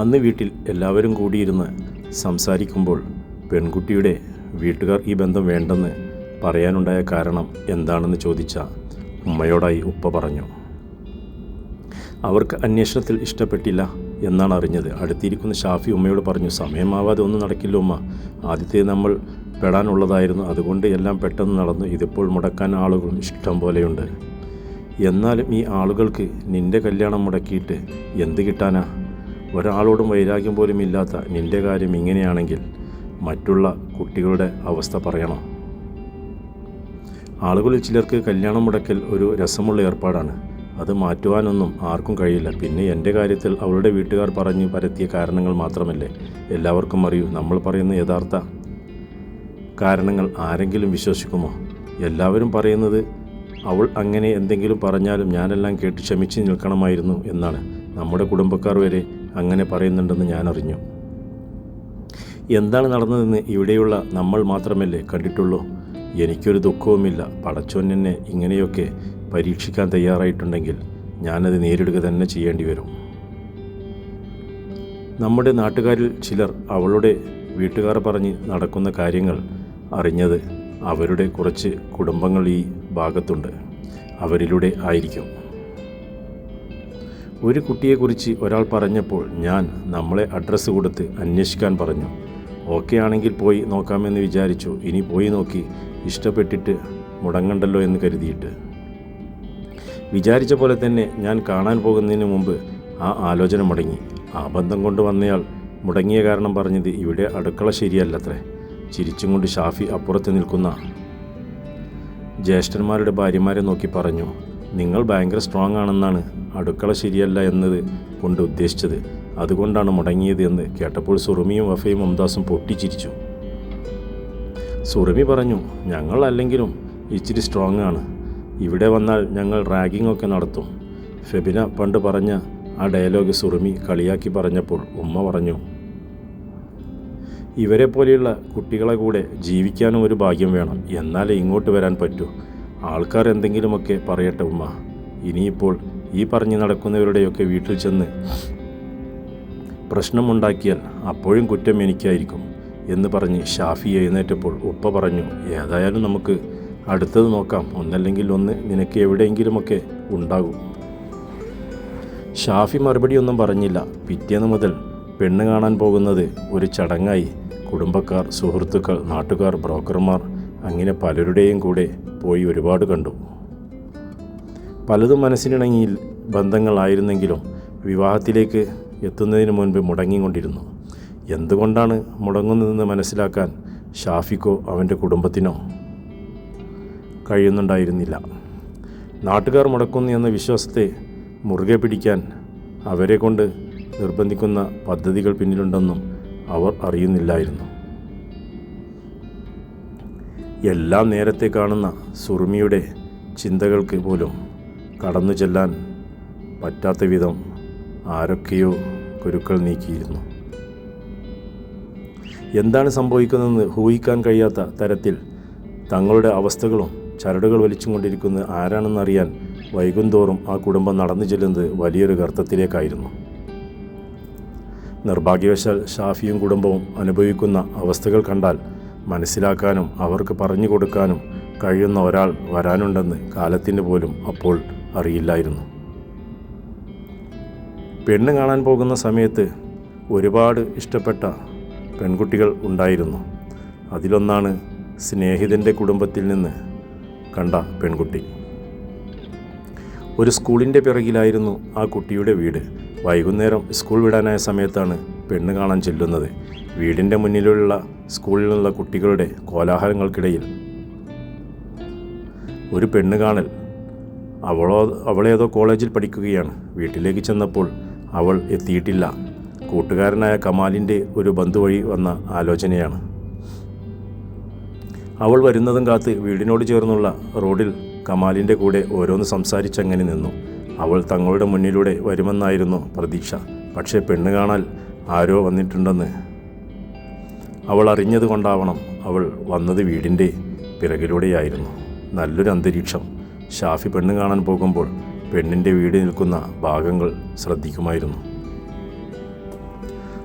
അന്ന് വീട്ടിൽ എല്ലാവരും കൂടിയിരുന്ന് സംസാരിക്കുമ്പോൾ പെൺകുട്ടിയുടെ വീട്ടുകാർ ഈ ബന്ധം വേണ്ടെന്ന് പറയാനുണ്ടായ കാരണം എന്താണെന്ന് ചോദിച്ച ഉമ്മയോടായി ഉപ്പ പറഞ്ഞു. അവർക്ക് അന്വേഷണത്തിൽ ഇഷ്ടപ്പെട്ടില്ല എന്നാണ് അറിഞ്ഞത്. അടുത്തിരിക്കുന്ന ഷാഫി ഉമ്മയോട് പറഞ്ഞു സമയമാവാതെ ഒന്നും നടക്കില്ല ഉമ്മ. ആദ്യത്തെ നമ്മൾ പെടാനുള്ളതായിരുന്നു. അതുകൊണ്ട് എല്ലാം പെട്ടെന്ന് നടന്നു. ഇതിപ്പോൾ മുടക്കാൻ ആളുകളും ഇഷ്ടം പോലെയുണ്ട്. എന്നാലും ഈ ആളുകൾക്ക് നിന്റെ കല്യാണം മുടക്കിയിട്ട് എന്ത് കിട്ടാനാ? ഒരാളോടും വൈരാഗ്യം പോലും ഇല്ലാത്ത നിന്റെ കാര്യം ഇങ്ങനെയാണെങ്കിൽ മറ്റുള്ള കുട്ടികളുടെ അവസ്ഥ പറയണോ. ആളുകളിൽ ചിലർക്ക് കല്യാണം മുടക്കൽ ഒരു രസമുള്ള ഏർപ്പാടാണ്. അത് മാറ്റുവാനൊന്നും ആർക്കും കഴിയില്ല. പിന്നെ എന്റെ കാര്യത്തിൽ അവളുടെ വീട്ടുകാർ പറഞ്ഞു പരത്തിയ കാരണങ്ങൾ മാത്രമല്ലേ എല്ലാവർക്കും അറിയൂ. നമ്മൾ പറയുന്ന യഥാർത്ഥ കാരണങ്ങൾ ആരെങ്കിലും വിശ്വസിക്കുമോ? എല്ലാവരും പറയുന്നത് അവൾ അങ്ങനെ എന്തെങ്കിലും പറഞ്ഞാലും ഞാനെല്ലാം കേട്ട് ക്ഷമിച്ച് നിൽക്കണമായിരുന്നു എന്നാണ്. നമ്മുടെ കുടുംബക്കാർ വരെ അങ്ങനെ പറയുന്നുണ്ടെന്ന് ഞാനറിഞ്ഞു. എന്താണ് നടന്നതെന്ന് ഇവിടെയുള്ള നമ്മൾ മാത്രമല്ലേ കണ്ടിട്ടുള്ളൂ. എനിക്കൊരു ദുഃഖവുമില്ല. പടച്ചോൻ എന്നെ ഇങ്ങനെയൊക്കെ പരീക്ഷിക്കാൻ തയ്യാറായിട്ടുണ്ടെങ്കിൽ ഞാനത് നേരിടുക തന്നെ ചെയ്യേണ്ടി വരും. നമ്മുടെ നാട്ടുകാരിൽ ചിലർ അവളുടെ വീട്ടുകാർ പറഞ്ഞ് നടക്കുന്ന കാര്യങ്ങൾ അറിഞ്ഞത് അവരുടെ കുറച്ച് കുടുംബങ്ങൾ ഈ ഭാഗത്തുണ്ട്. അവരിലൂടെ ആയിരിക്കും. ഒരു കുട്ടിയെക്കുറിച്ച് ഒരാൾ പറഞ്ഞപ്പോൾ ഞാൻ നമ്മളെ അഡ്രസ്സ് കൊടുത്ത് അന്വേഷിക്കാൻ പറഞ്ഞു. ഓക്കെ ആണെങ്കിൽ പോയി നോക്കാമെന്ന് വിചാരിച്ചു. ഇനി പോയി നോക്കി. ഇഷ്ടപ്പെട്ടിട്ട് മുടങ്ങണ്ടല്ലോ എന്ന് കരുതിയിട്ട്. വിചാരിച്ച പോലെ തന്നെ ഞാൻ കാണാൻ പോകുന്നതിന് മുമ്പ് ആ ആലോചന മുടങ്ങി. ആ ബന്ധം കൊണ്ട് വന്നയാൾ മുടങ്ങിയ കാരണം പറഞ്ഞത് ഇവിടെ അടുക്കള ശരിയല്ലത്രേ. ചിരിച്ചും കൊണ്ട് ഷാഫി അപ്പുറത്ത് നിൽക്കുന്ന ജ്യേഷ്ഠന്മാരുടെ ഭാര്യമാരെ നോക്കി പറഞ്ഞു. നിങ്ങൾ ഭയങ്കര സ്ട്രോങ് ആണെന്നാണ്. അടുക്കള ശരിയല്ല എന്നത് കൊണ്ട് ഉദ്ദേശിച്ചത്. അതുകൊണ്ടാണ് മുടങ്ങിയത് എന്ന് കേട്ടപ്പോൾ സുറുമിയും വഫയും മുംതാസും പൊട്ടിച്ചിരിച്ചു. സുറുമി പറഞ്ഞു ഞങ്ങൾ അല്ലെങ്കിലും ഇച്ചിരി സ്ട്രോങ് ആണ്. ഇവിടെ വന്നാൽ ഞങ്ങൾ റാഗിംഗ് ഒക്കെ നടത്തും. ഫെബിന പണ്ട് പറഞ്ഞ ആ ഡയലോഗ് സുറുമി കളിയാക്കി പറഞ്ഞപ്പോൾ ഉമ്മ പറഞ്ഞു ഇവരെ പോലെയുള്ള കുട്ടികളെ കൂടെ ജീവിക്കാനും ഒരു ഭാഗ്യം വേണം. എന്നാലേ ഇങ്ങോട്ട് വരാൻ പറ്റൂ. ആൾക്കാർ എന്തെങ്കിലുമൊക്കെ പറയട്ടെ ഉമ്മ. ഇനിയിപ്പോൾ ഈ പറഞ്ഞു നടക്കുന്നവരുടെയൊക്കെ വീട്ടിൽ ചെന്ന് പ്രശ്നമുണ്ടാക്കിയാൽ അപ്പോഴും കുറ്റം എനിക്കായിരിക്കും എന്ന് പറഞ്ഞ് ഷാഫി എഴുന്നേറ്റപ്പോൾ ഉപ്പ പറഞ്ഞു ഏതായാലും നമുക്ക് അടുത്തത് നോക്കാം. ഒന്നല്ലെങ്കിൽ ഒന്ന് നിനക്ക് എവിടെയെങ്കിലുമൊക്കെ ഉണ്ടാകും. ഷാഫി മറുപടിയൊന്നും പറഞ്ഞില്ല. പിറ്റേന്ന് മുതൽ പെണ്ണ് കാണാൻ പോകുന്നത് ഒരു ചടങ്ങായി. കുടുംബക്കാർ സുഹൃത്തുക്കൾ നാട്ടുകാർ ബ്രോക്കർമാർ അങ്ങനെ പലരുടെയും കൂടെ പോയി ഒരുപാട് കണ്ടു. പലതും മനസ്സിനിണങ്ങി ബന്ധങ്ങളായിരുന്നെങ്കിലും വിവാഹത്തിലേക്ക് എത്തുന്നതിന് മുൻപ് മുടങ്ങിക്കൊണ്ടിരുന്നു. എന്തുകൊണ്ടാണ് മുടങ്ങുന്നതെന്ന് മനസ്സിലാക്കാൻ ഷാഫിക്കോ അവന്റെ കുടുംബത്തിനോ കഴിയുന്നുണ്ടായിരുന്നില്ല. നാട്ടുകാർ മുടക്കുന്നു എന്ന വിശ്വാസത്തെ മുറുകെ പിടിക്കാൻ അവരെ കൊണ്ട് നിർബന്ധിക്കുന്ന പദ്ധതികൾ പിന്നിലുണ്ടെന്നും അവർ അറിയുന്നില്ലായിരുന്നു. എല്ലാം നേരത്തെ കാണുന്ന സുറുമിയുടെ ചിന്തകൾക്ക് പോലും കടന്നു ചെല്ലാൻ പറ്റാത്ത വിധം ആരൊക്കെയോ കുരുക്കൾ നീക്കിയിരുന്നു. എന്താണ് സംഭവിക്കുന്നതെന്ന് ഊഹിക്കാൻ കഴിയാത്ത തരത്തിൽ തങ്ങളുടെ അവസ്ഥകളും ചരടുകൾ വലിച്ചും കൊണ്ടിരിക്കുന്നത് ആരാണെന്നറിയാൻ വൈകുന്തോറും ആ കുടുംബം നടന്നു ചെല്ലുന്നത് വലിയൊരു ഗർത്തത്തിലേക്കായിരുന്നു. നിർഭാഗ്യവശാൽ ഷാഫിയും കുടുംബവും അനുഭവിക്കുന്ന അവസ്ഥകൾ കണ്ടാൽ മനസ്സിലാക്കാനും അവർക്ക് പറഞ്ഞു കൊടുക്കാനും കഴിയുന്ന ഒരാൾ വരാനുണ്ടെന്ന് കാലത്തിന് പോലും അപ്പോൾ അറിയില്ലായിരുന്നു. പെണ്ണ് കാണാൻ പോകുന്ന സമയത്ത് ഒരുപാട് ഇഷ്ടപ്പെട്ട പെൺകുട്ടികൾ ഉണ്ടായിരുന്നു. അതിലൊന്നാണ് സ്നേഹിതന്റെ കുടുംബത്തിൽ നിന്ന് കണ്ട പെൺകുട്ടി. ഒരു സ്കൂളിന്റെ പിറകിലായിരുന്നു ആ കുട്ടിയുടെ വീട്. വൈകുന്നേരം സ്കൂൾ വിടാനായ സമയത്താണ് പെണ്ണ് കാണാൻ ചെല്ലുന്നത്. വീടിന്റെ മുന്നിലുള്ള സ്കൂളിലുള്ള കുട്ടികളുടെ കോലാഹലങ്ങൾക്കിടയിൽ ഒരു പെണ്ണ് കാണൽ അവളോ അവളേതോ കോളേജിൽ പഠിക്കുകയാണ്. വീട്ടിലേക്ക് ചെന്നപ്പോൾ അവൾ എത്തിയിട്ടില്ല. കൂട്ടുകാരനായ കമാലിന്റെ ഒരു ബന്ധു വഴി വന്ന ആലോചനയാണ്. അവൾ വരുന്നതും കാത്ത് വീടിനോട് ചേർന്നുള്ള റോഡിൽ കമാലിന്റെ കൂടെ ഓരോന്ന് സംസാരിച്ചങ്ങനെ നിന്നു. അവൾ തങ്ങളുടെ മുന്നിലൂടെ വരുമെന്നായിരുന്നു പ്രതീക്ഷ. പക്ഷേ പെണ്ണ് കാണാൻ ആരോ വന്നിട്ടുണ്ടെന്ന് അവൾ അറിഞ്ഞത് കൊണ്ടാവണം അവൾ വന്നത് വീടിന്റെ പിറകിലൂടെയായിരുന്നു. നല്ലൊരു അന്തരീക്ഷം. ഷാഫി പെണ്ണ് കാണാൻ പോകുമ്പോൾ പെണ്ണിന്റെ വീട് നിൽക്കുന്ന ഭാഗങ്ങൾ ശ്രദ്ധിക്കുമായിരുന്നു.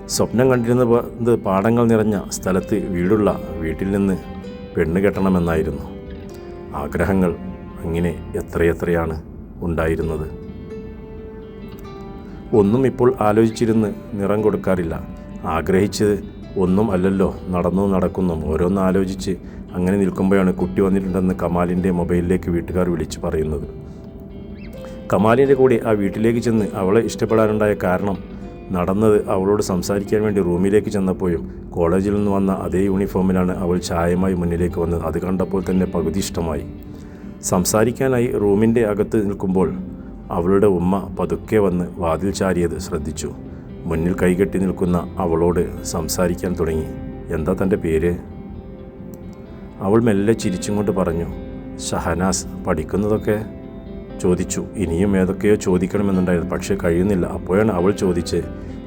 സ്വപ്നം കണ്ടിരുന്ന പാടങ്ങൾ നിറഞ്ഞ സ്ഥലത്ത് വീടുള്ള വീട്ടിൽ നിന്ന് പെണ്ണ് കെട്ടണമെന്നായിരുന്നു. ആഗ്രഹങ്ങൾ അങ്ങനെ എത്രയെത്രയാണ് ഉണ്ടായിരുന്നത്. ഒന്നും ഇപ്പോൾ ആലോചിച്ചിരുന്ന് നിറം കൊടുക്കാറില്ല. ആഗ്രഹിച്ചത് ഒന്നും അല്ലല്ലോ നടന്നു നടക്കുന്നു ഓരോന്ന് ആലോചിച്ച് അങ്ങനെ നിൽക്കുമ്പോഴാണ് കുട്ടി വന്നിട്ടുണ്ടെന്ന് കമാലിന്റെ മൊബൈലിലേക്ക് വീട്ടുകാർ വിളിച്ചു പറയുന്നത്. കമാലിന്റെ കൂടെ ആ വീട്ടിലേക്ക് ചെന്ന് അവളെ ഇഷ്ടപ്പെടാനുണ്ടായ കാരണം നടന്നത് അവളോട് സംസാരിക്കാൻ വേണ്ടി റൂമിലേക്ക് ചെന്നപ്പോഴും കോളേജിൽ നിന്ന് വന്ന അതേ യൂണിഫോമിലാണ് അവൾ ചായമായി മുന്നിലേക്ക് വന്നത്. അത് കണ്ടപ്പോൾ തന്നെ പകുതി ഇഷ്ടമായി. സംസാരിക്കാനായി റൂമിന്റെ അകത്ത് നിൽക്കുമ്പോൾ അവളുടെ ഉമ്മ പതുക്കെ വന്ന് വാതിൽ ചാരിയത് ശ്രദ്ധിച്ചു. മുന്നിൽ കൈകെട്ടി നിൽക്കുന്ന അവളോട് സംസാരിക്കാൻ തുടങ്ങി. എന്താ തന്റെ പേര്? അവൾ മെല്ലെ ചിരിച്ചും കൊണ്ട് പറഞ്ഞു ഷഹനാസ് പഠിക്കുന്നതൊക്കെ? ചോദിച്ചു. ഇനിയും ഏതൊക്കെയോ ചോദിക്കണമെന്നുണ്ടായിരുന്നു പക്ഷേ കഴിയുന്നില്ല. അപ്പോഴാണ് അവൾ ചോദിച്ച്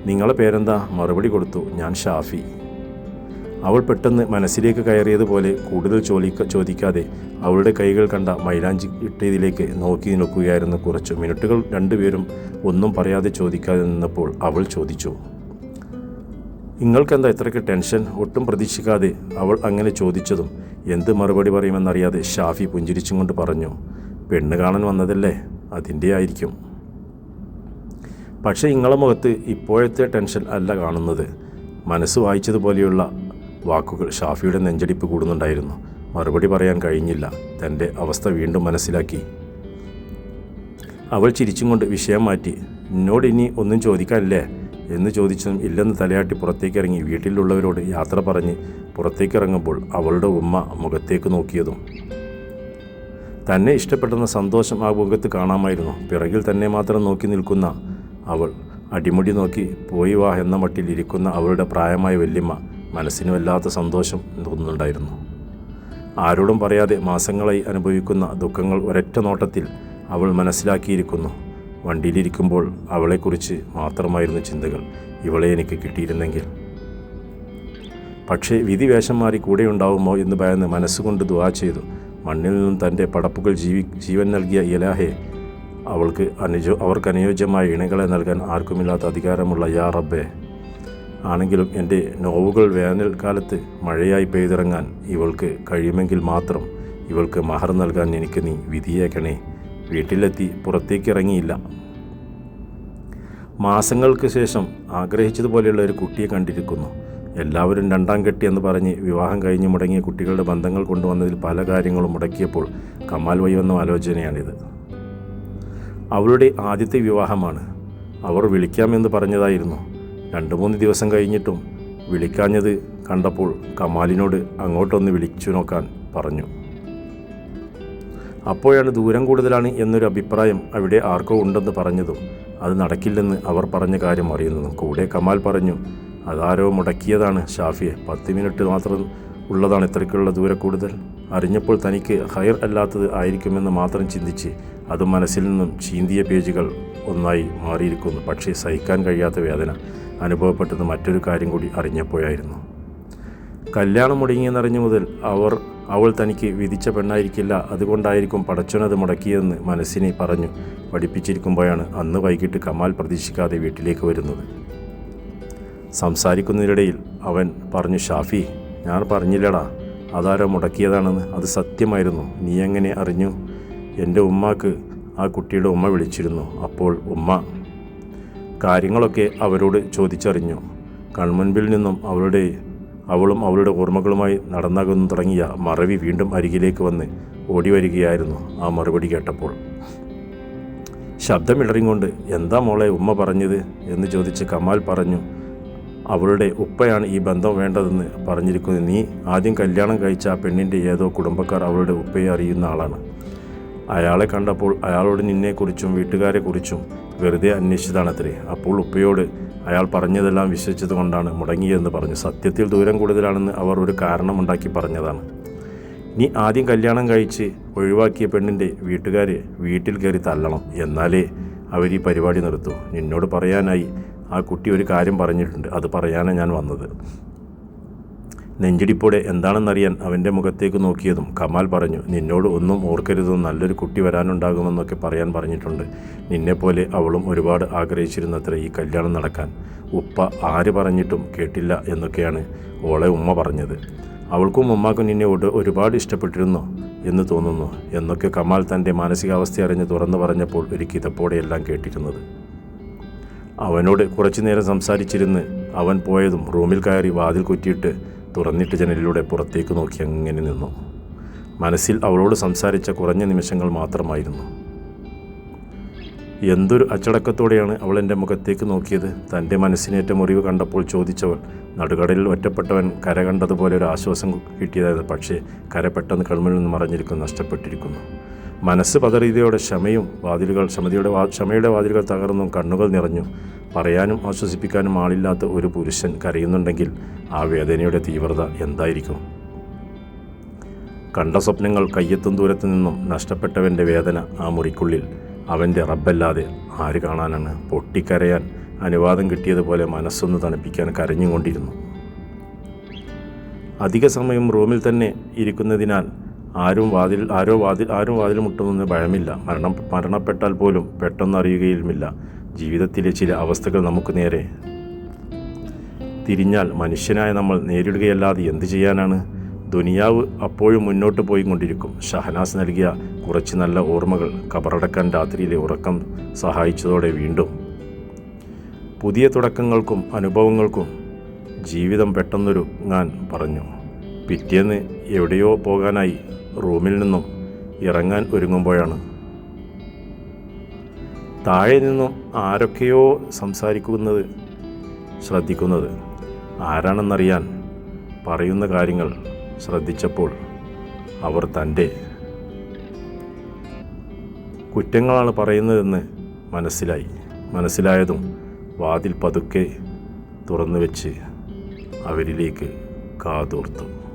നിങ്ങളെ പേരെന്താ? മറുപടി കൊടുത്തു ഞാൻ ഷാഫി. അവൾ പെട്ടെന്ന് മനസ്സിലേക്ക് കയറിയതുപോലെ കൂടുതൽ ചോദിക്ക ചോദിക്കാതെ അവളുടെ കൈകൾ കണ്ട മൈലാഞ്ചി ഇട്ടതിലേക്ക് നോക്കി നിൽക്കുകയായിരുന്നു കുറച്ചു മിനിറ്റുകൾ. രണ്ടുപേരും ഒന്നും പറയാതെ ചോദിക്കാതെ നിന്നപ്പോൾ അവൾ ചോദിച്ചു നിങ്ങൾക്കെന്താ ഇത്രയ്ക്ക് ടെൻഷൻ? ഒട്ടും പ്രതീക്ഷിക്കാതെ അവൾ അങ്ങനെ ചോദിച്ചതും എന്ത് മറുപടി പറയുമെന്നറിയാതെ ഷാഫി പുഞ്ചിരിച്ചും കൊണ്ട് പറഞ്ഞു പെണ്ണ് കാണാൻ വന്നതല്ലേ? അതിന്റെ ആയിരിക്കും. പക്ഷേ നിങ്ങളെ മുഖത്ത് ഇപ്പോഴത്തെ ടെൻഷൻ അല്ല കാണുന്നത്. മനസ്സ് വായിച്ചതുപോലെയുള്ള വാക്കുകൾ ഷാഫിയുടെ നെഞ്ചടിപ്പ് കൂടുന്നുണ്ടായിരുന്നു. മറുപടി പറയാൻ കഴിഞ്ഞില്ല. തന്റെ അവസ്ഥ വീണ്ടും മനസ്സിലാക്കി. അവൾ ചിരിച്ചും കൊണ്ട് വിഷയം മാറ്റി എന്നോട് ഇനി ഒന്നും ചോദിക്കാനില്ലേ? എന്ന് ചോദിച്ചതും ഇല്ലെന്ന് തലയാട്ടി പുറത്തേക്കിറങ്ങി വീട്ടിലുള്ളവരോട് യാത്ര പറഞ്ഞ് പുറത്തേക്കിറങ്ങുമ്പോൾ അവളുടെ ഉമ്മ മുഖത്തേക്ക് നോക്കിയതും. തന്നെ ഇഷ്ടപ്പെട്ടെന്ന സന്തോഷം ആ മുഖത്ത് കാണാമായിരുന്നു. പിറകിൽ തന്നെ മാത്രം നോക്കി നിൽക്കുന്ന അവൾ അടിമുടി നോക്കി പോയി വാ എന്ന മട്ടിൽ ഇരിക്കുന്ന അവളുടെ പ്രായമായ വല്യമ്മ മനസ്സിന് വല്ലാത്ത സന്തോഷം തോന്നുന്നുണ്ടായിരുന്നു. ആരോടും പറയാതെ മാസങ്ങളായി അനുഭവിക്കുന്ന ദുഃഖങ്ങൾ ഒരൊറ്റ നോട്ടത്തിൽ അവൾ മനസ്സിലാക്കിയിരിക്കുന്നു. വണ്ടിയിലിരിക്കുമ്പോൾ അവളെക്കുറിച്ച് മാത്രമായിരുന്നു ചിന്തകൾ. ഇവളെ എനിക്ക് കിട്ടിയിരുന്നെങ്കിൽ. പക്ഷേ വിധി വേഷം മാറി കൂടെയുണ്ടാവുമോ എന്ന് ഭയന്ന് മനസ്സുകൊണ്ട് ദുവാ ചെയ്തു. മണ്ണിൽ നിന്നും തന്റെ പടപ്പുകൾ ജീവി ജീവൻ നൽകിയ ഇലാഹെ അവൾക്ക് അനുജോ അവർക്ക് അനുയോജ്യമായ ഇണകളെ നൽകാൻ ആർക്കുമില്ലാത്ത അധികാരമുള്ള യാ റബ്ബെ. ആണെങ്കിലും എന്റെ നോവുകൾ വേനൽക്കാലത്ത് മഴയായി പെയ്തിറങ്ങാൻ ഇവൾക്ക് കഴിയുമെങ്കിൽ മാത്രം ഇവൾക്ക് മഹർ നൽകാൻ എനിക്ക് നീ വിധിയേക്കണേ. വീട്ടിലെത്തി പുറത്തേക്ക് ഇറങ്ങിയില്ല മാസങ്ങൾക്ക് ശേഷം ആഗ്രഹിച്ചതുപോലെയുള്ള ഒരു കുട്ടിയെ കണ്ടിരിക്കുന്നു. എല്ലാവരും രണ്ടാം കെട്ടി എന്ന് പറഞ്ഞ് വിവാഹം കഴിഞ്ഞ് മുടങ്ങിയ കുട്ടികളുടെ ബന്ധങ്ങൾ കൊണ്ടുവന്നതിൽ പല കാര്യങ്ങളും മുടക്കിയപ്പോൾ കമാൽ വന്ന ആലോചനയാണിത്. അവളുടെ ആദ്യത്തെ വിവാഹമാണ്. അവർ വിളിക്കാമെന്ന് പറഞ്ഞതായിരുന്നു. രണ്ട് മൂന്ന് ദിവസം കഴിഞ്ഞിട്ടും വിളിക്കാഞ്ഞത് കണ്ടപ്പോൾ കമാലിനോട് അങ്ങോട്ടൊന്ന് വിളിച്ചു നോക്കാൻ പറഞ്ഞു. അപ്പോഴാണ് ദൂരം കൂടുതലാണ് എന്നൊരു അഭിപ്രായം അവിടെ ആർക്കോ ഉണ്ടെന്ന് പറഞ്ഞതും അത് നടക്കില്ലെന്ന് അവർ പറഞ്ഞ കാര്യം അറിയുന്നതും. കൂടെ കമാൽ പറഞ്ഞു അതാരോ മുടക്കിയതാണ് ഷാഫിയെ. പത്ത് മിനിറ്റ് മാത്രം ഉള്ളതാണ് ഇത്രയ്ക്കുള്ള ദൂരെ കൂടുതൽ അറിഞ്ഞപ്പോൾ തനിക്ക് ഹയർ അല്ലാത്തത് ആയിരിക്കുമെന്ന് മാത്രം ചിന്തിച്ച് അത് മനസ്സിൽ നിന്നും ചീന്തിയ പേജുകൾ ഒന്നായി മാറിയിരിക്കുന്നു. പക്ഷേ സഹിക്കാൻ കഴിയാത്ത വേദന അനുഭവപ്പെട്ടത് മറ്റൊരു കാര്യം കൂടി അറിഞ്ഞപ്പോഴായിരുന്നു. കല്യാണം മുടങ്ങിയെന്നറിഞ്ഞു മുതൽ അവർ അവൾ തനിക്ക് വിധിച്ച പെണ്ണായിരിക്കില്ല. അതുകൊണ്ടായിരിക്കും പടച്ചനത് മുടക്കിയതെന്ന് മനസ്സിനെ പറഞ്ഞു. പഠിപ്പിച്ചിരിക്കുമ്പോഴാണ് അന്ന് വൈകിട്ട് കമാൽ പ്രതീക്ഷിക്കാതെ വീട്ടിലേക്ക് വരുന്നത്. സംസാരിക്കുന്നതിനിടയിൽ അവൻ പറഞ്ഞു ഷാഫി ഞാൻ പറഞ്ഞില്ലടാ. അതാരോ മുടക്കിയതാണെന്ന്. അത് സത്യമായിരുന്നു. നീ എങ്ങനെ അറിഞ്ഞു? എന്റെ ഉമ്മാക്ക് ആ കുട്ടിയുടെ ഉമ്മ വിളിച്ചിരുന്നു. അപ്പോൾ ഉമ്മ കാര്യങ്ങളൊക്കെ അവരോട് ചോദിച്ചറിഞ്ഞു. കൺമുൻപിൽ നിന്നും അവളുടെ അവളും അവളുടെ ഓർമ്മകളുമായി നടന്നകുന്നു തുടങ്ങിയ മറവി വീണ്ടും അരികിലേക്ക് വന്ന് ഓടി വരികയായിരുന്നു ആ മറുപടി കേട്ടപ്പോൾ. ശബ്ദമിടറിങ്ങൊണ്ട് എന്താ മോളെ ഉമ്മ പറഞ്ഞത്? എന്ന് ചോദിച്ച് കമാൽ പറഞ്ഞു അവളുടെ ഉപ്പയാണ് ഈ ബന്ധം വേണ്ടതെന്ന് പറഞ്ഞിരിക്കുന്നത്. നീ ആദ്യം കല്യാണം കഴിച്ച ആ പെണ്ണിന്റെ ഏതോ കുടുംബക്കാർ അവളുടെ ഉപ്പയെ അറിയുന്ന ആളാണ്. അയാളെ കണ്ടപ്പോൾ അയാളോട് നിന്നെക്കുറിച്ചും വീട്ടുകാരെക്കുറിച്ചും വെറുതെ അന്വേഷിച്ചതാണത്രേ. അപ്പോൾ ഉപ്പയോട് അയാൾ പറഞ്ഞതെല്ലാം വിശ്വസിച്ചത് കൊണ്ടാണ് മുടങ്ങിയതെന്ന് പറഞ്ഞു. സത്യത്തിൽ ദൂരം കൂടുതലാണെന്ന് അവർ ഒരു കാരണമുണ്ടാക്കി പറഞ്ഞതാണ്. നീ ആദ്യം കല്യാണം കഴിച്ച് ഒഴിവാക്കിയ പെണ്ണിന്റെ വീട്ടുകാർ വീട്ടിൽ കയറി തല്ലണം. എന്നാലേ അവർ ഈ പരിപാടി നിർത്തൂ. നിന്നോട് പറയാനായി ആ കുട്ടി ഒരു കാര്യം പറഞ്ഞിട്ടുണ്ട്. അത് പറയാനാണ് ഞാൻ വന്നത്. നെഞ്ചിടിപ്പോടെ എന്താണെന്നറിയാൻ അവന്റെ മുഖത്തേക്ക് നോക്കിയതും കമാൽ പറഞ്ഞു നിന്നോട് ഒന്നും ഓർക്കരുതും നല്ലൊരു കുട്ടി വരാനുണ്ടാകുമെന്നൊക്കെ പറയാൻ പറഞ്ഞിട്ടുണ്ട്. നിന്നെപ്പോലെ അവളും ഒരുപാട് ആഗ്രഹിച്ചിരുന്നത്ര ഈ കല്യാണം നടക്കാൻ. ഉപ്പ ആര് പറഞ്ഞിട്ടും കേട്ടില്ല എന്നൊക്കെയാണ് ഓളെ ഉമ്മ പറഞ്ഞത്. അവൾക്കും ഉമ്മാക്കും നിന്നോട് ഒരുപാട് ഇഷ്ടപ്പെട്ടിരുന്നു എന്ന് തോന്നുന്നു എന്നൊക്കെ കമാൽ തന്റെ മാനസികാവസ്ഥ അറിഞ്ഞ് തുറന്നു പറഞ്ഞപ്പോൾ ഒരു കിതപ്പോടെയെല്ലാം കേട്ടിരുന്നത്. അവനോട് കുറച്ചു നേരം സംസാരിച്ചിരുന്ന് അവൻ പോയതും റൂമിൽ കയറി വാതിൽ കുറ്റിയിട്ട് തുറന്നിട്ട് ജനലിലൂടെ പുറത്തേക്ക് നോക്കി അങ്ങനെ നിന്നു. മനസ്സിൽ അവളോട് സംസാരിച്ച കുറഞ്ഞ നിമിഷങ്ങൾ മാത്രമായിരുന്നു. എന്തൊരു അച്ചടക്കത്തോടെയാണ് അവൾ എന്റെ മുഖത്തേക്ക് നോക്കിയത്. തന്റെ മനസ്സിനേറ്റ മുറിവ് കണ്ടപ്പോൾ ചോദിച്ചവൾ നടുകടലിൽ ഒറ്റപ്പെട്ടവൻ കര കണ്ടതുപോലെ ഒരു ആശ്വാസം കിട്ടിയതായത് പക്ഷേ കര പെട്ടെന്ന് കൺമുന്നിൽ നിന്ന് മറഞ്ഞിരിക്കുന്നു നഷ്ടപ്പെട്ടിരിക്കുന്നു. മനസ്സ് പതറിയതയോടെ ക്ഷമയും വാതിലുകൾ ക്ഷമതയുടെ ക്ഷമയുടെ വാതിലുകൾ തകർന്നും കണ്ണുകൾ നിറഞ്ഞു. പറയാനും ആശ്വസിപ്പിക്കാനും ആളില്ലാത്ത ഒരു പുരുഷൻ കരയുന്നുണ്ടെങ്കിൽ ആ വേദനയുടെ തീവ്രത എന്തായിരിക്കും? കണ്ട സ്വപ്നങ്ങൾ കയ്യെത്തും ദൂരത്തു നിന്നും നഷ്ടപ്പെട്ടവന്റെ വേദന ആ മുറിക്കുള്ളിൽ അവന്റെ റബ്ബല്ലാതെ ആര് കാണാനാണ്? പൊട്ടിക്കരയാൻ അനുവാദം കിട്ടിയതുപോലെ മനസ്സൊന്ന് തണുപ്പിക്കാൻ കരഞ്ഞുകൊണ്ടിരുന്നു. അധിക സമയം റൂമിൽ തന്നെ ഇരിക്കുന്നതിനാൽ ആരും വാതിൽ ആരോ വാതിൽ ആരും വാതിൽ മുട്ടുന്നതിന് ഭയമില്ല. മരണം മരണപ്പെട്ടാൽ പോലും പെട്ടെന്നറിയുകയുമില്ല. ജീവിതത്തിലെ ചില അവസ്ഥകൾ നമുക്ക് നേരെ തിരിഞ്ഞാൽ മനുഷ്യനായ നമ്മൾ നേരിടുകയല്ലാതെ എന്ത് ചെയ്യാനാണ്? ദുനിയാവ് അപ്പോഴും മുന്നോട്ട് പോയിക്കൊണ്ടിരിക്കും. ഷഹനാസ് നൽകിയ കുറച്ച് നല്ല ഓർമ്മകൾ കബറടക്കാൻ രാത്രിയിലെ ഉറക്കം സഹായിച്ചതോടെ വീണ്ടും. പുതിയ തുടക്കങ്ങൾക്കും അനുഭവങ്ങൾക്കും ജീവിതം പെട്ടെന്നൊരു ഞാൻ പറഞ്ഞു. പിറ്റേന്ന് എവിടെയോ പോകാനായി റൂമിൽ നിന്നും ഇറങ്ങാൻ ഒരുങ്ങുമ്പോഴാണ്. താഴെ നിന്നും ആരൊക്കെയോ സംസാരിക്കുന്നത് ശ്രദ്ധിക്കുന്നത് ആരാണെന്നറിയാൻ പറയുന്ന കാര്യങ്ങൾ ശ്രദ്ധിച്ചപ്പോൾ അവർ തന്റെ കുറ്റങ്ങളാണ് പറയുന്നതെന്ന് മനസ്സിലായി. മനസ്സിലായതും വാതിൽ പതുക്കെ തുറന്നു വെച്ച് അവരിലേക്ക് കാതോർത്തു.